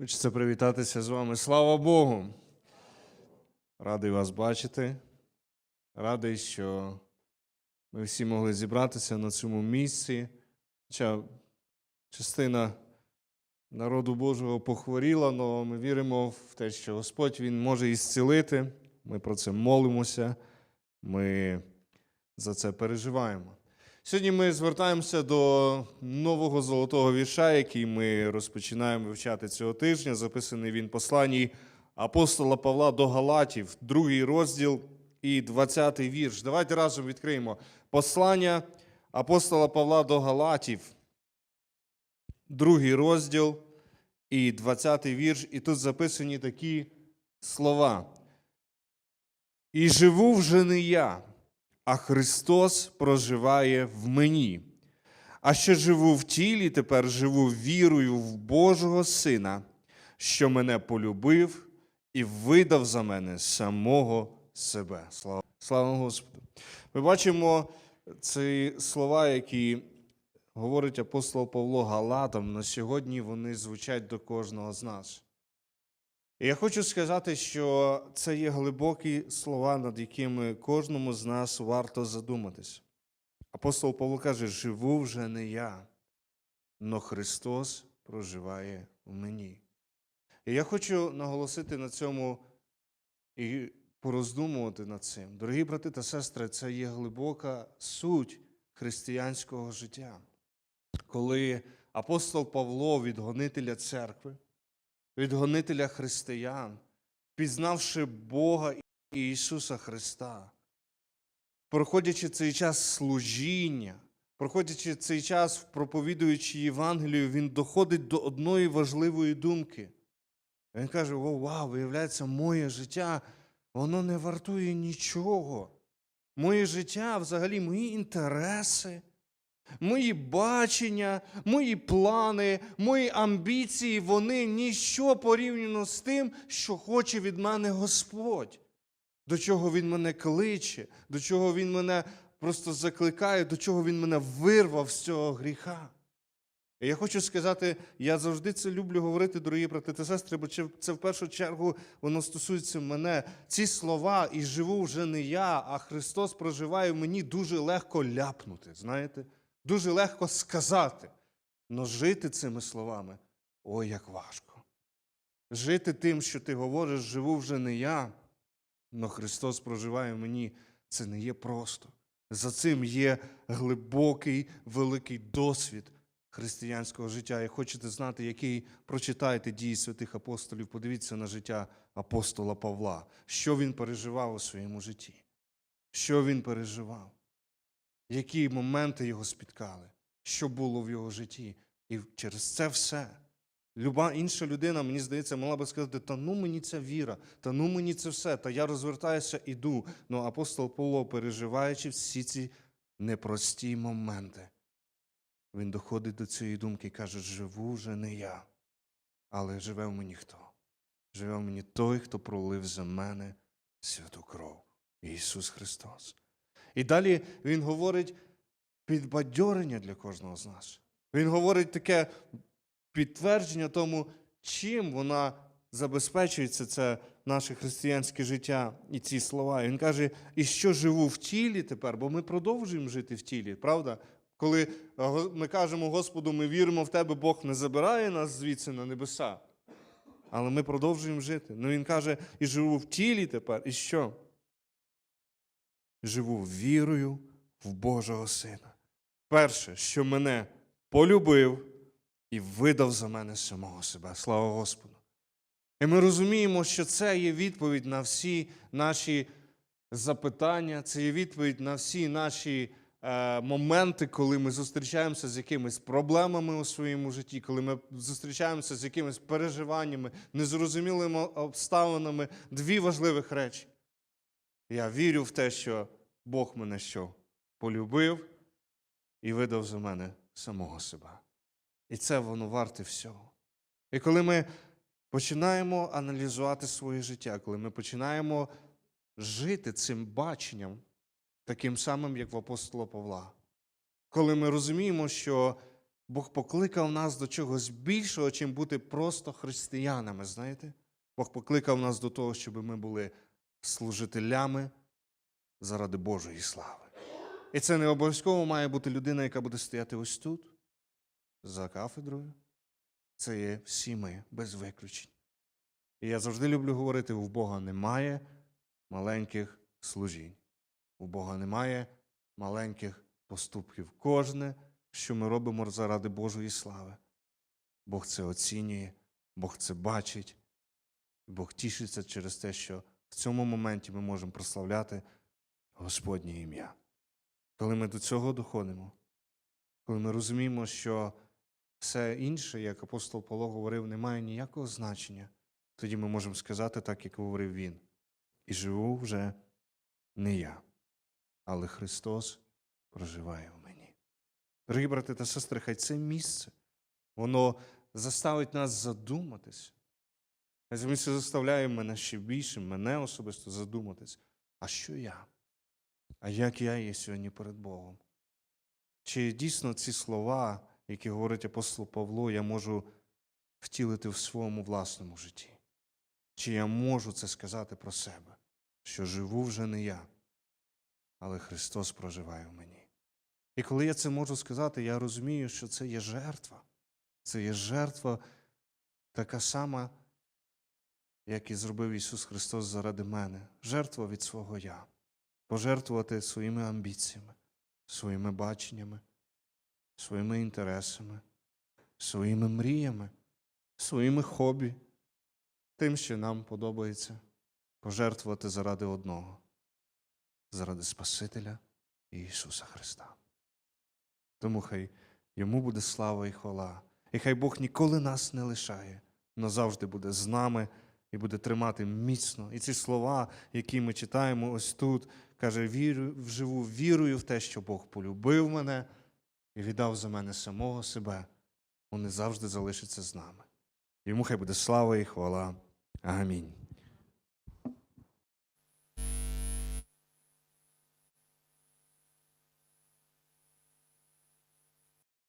Хочеться привітатися з вами. Слава Богу! Радий вас бачити. Радий, що ми всі могли зібратися на цьому місці. Хоча частина народу Божого похворіла, але ми віримо в те, що Господь Він може ісцілити. Ми про це молимося, ми за це переживаємо. Сьогодні ми звертаємося до нового золотого вірша, який ми розпочинаємо вивчати цього тижня. Записаний він посланні апостола Павла до Галатів, другий розділ і 20-й вірш. Давайте разом відкриємо послання апостола Павла до Галатів, другий розділ і 20-й вірш. І тут записані такі слова. І живу вже не я а Христос проживає в мені. А що живу в тілі, тепер живу вірою в Божого Сина, що мене полюбив і видав за мене самого себе. Слава, слава Господу. Ми бачимо ці слова, які говорить апостол Павло Галатам, на сьогодні вони звучать до кожного з нас. Я хочу сказати, що це є глибокі слова, над якими кожному з нас варто задуматись. Апостол Павло каже: живу вже не я, но Христос проживає в мені. І я хочу наголосити на цьому і пороздумувати над цим. Дорогі брати та сестри, це є глибока суть християнського життя. Коли апостол Павло від гонителя церкви, від гонителя християн, пізнавши Бога і Ісуса Христа, проходячи цей час служіння, проходячи цей час, проповідуючи Євангелію, він доходить до одної важливої думки. Він каже: О, вау, виявляється, моє життя, воно не вартує нічого. Моє життя, взагалі, мої інтереси, Мої бачення, мої плани, мої амбіції, вони ніщо порівняно з тим, що хоче від мене Господь, до чого Він мене кличе, до чого Він мене просто закликає, до чого Він мене вирвав з цього гріха. І я хочу сказати, я завжди це люблю говорити, дорогі брати та сестри, бо це в першу чергу воно стосується мене. Ці слова, і живу вже не я, а Христос проживає мені дуже легко ляпнути, знаєте? Дуже легко сказати, але жити цими словами ой, як важко. Жити тим, що ти говориш, живу вже не я, але Христос проживає мені, це не є просто. За цим є глибокий, великий досвід християнського життя. І хочете знати, який прочитайте дії святих апостолів, подивіться на життя апостола Павла, що він переживав у своєму житті, що він переживав які моменти його спіткали, що було в його житті. І через це все. Люба інша людина, мені здається, могла би сказати, та ну мені ця віра, та ну мені це все, та я розвертаюся іду. Ну апостол Павло, переживаючи всі ці непрості моменти, він доходить до цієї думки і каже: живу вже не я, але живе в мені хто? Живе в мені той, хто пролив за мене святу кров. Ісус Христос. І далі він говорить підбадьорення для кожного з нас. Він говорить таке підтвердження тому, чим вона забезпечується, це наше християнське життя і ці слова. Він каже, і що живу в тілі тепер, бо ми продовжуємо жити в тілі, правда? Коли ми кажемо Господу, ми віримо в тебе, Бог не забирає нас звідси на небеса. Але ми продовжуємо жити. Ну він каже, і живу в тілі тепер, і що? Живу вірою в Божого Сина. Перше, що мене полюбив і видав за мене самого себе. Слава Господу. І ми розуміємо, що це є відповідь на всі наші запитання, це є відповідь на всі наші е, моменти, коли ми зустрічаємося з якимись проблемами у своєму житті, коли ми зустрічаємося з якимись переживаннями, незрозумілими обставинами. Дві важливих речі. Я вірю в те, що Бог мене що? Полюбив і видав за мене самого себе. І це воно варте всього. І коли ми починаємо аналізувати своє життя, коли ми починаємо жити цим баченням, таким самим, як в апостола Павла, коли ми розуміємо, що Бог покликав нас до чогось більшого, чим бути просто християнами. Знаєте? Бог покликав нас до того, щоб ми були служителями заради Божої слави. І це не обов'язково має бути людина, яка буде стояти ось тут, за кафедрою. Це є всі ми, без виключень. І я завжди люблю говорити: у Бога немає маленьких служінь. У Бога немає маленьких поступків. Кожне, що ми робимо заради Божої слави. Бог це оцінює, Бог це бачить, Бог тішиться через те, що в цьому моменті ми можемо прославляти Господнє ім'я. Коли ми до цього доходимо, коли ми розуміємо, що все інше, як апостол Павло говорив, не має ніякого значення, тоді ми можемо сказати так, як говорив він. І живу вже не я, але Христос проживає в мені. Дорогі брати та сестри, хай це місце, воно заставить нас задуматись. Хай це заставляє мене ще більше, мене особисто задуматись. А що я? А як я є сьогодні перед Богом? Чи дійсно ці слова, які говорить апостол Павло, я можу втілити в своєму власному житті? Чи я можу це сказати про себе, що живу вже не я, але Христос проживає в мені? І коли я це можу сказати, я розумію, що це є жертва. Це є жертва така сама, як і зробив Ісус Христос заради мене. Жертва від свого я. Пожертвувати своїми амбіціями, своїми баченнями, своїми інтересами, своїми мріями, своїми хобі, тим, що нам подобається, пожертвувати заради одного, заради Спасителя Ісуса Христа. Тому хай йому буде слава і хвала. І хай Бог ніколи нас не лишає, но завжди буде з нами і буде тримати міцно. І ці слова, які ми читаємо ось тут, каже: вірю, вживу вірою в те, що Бог полюбив мене і віддав за мене самого себе. Вони завжди залишаться з нами. Йому хай буде слава і хвала. Амінь.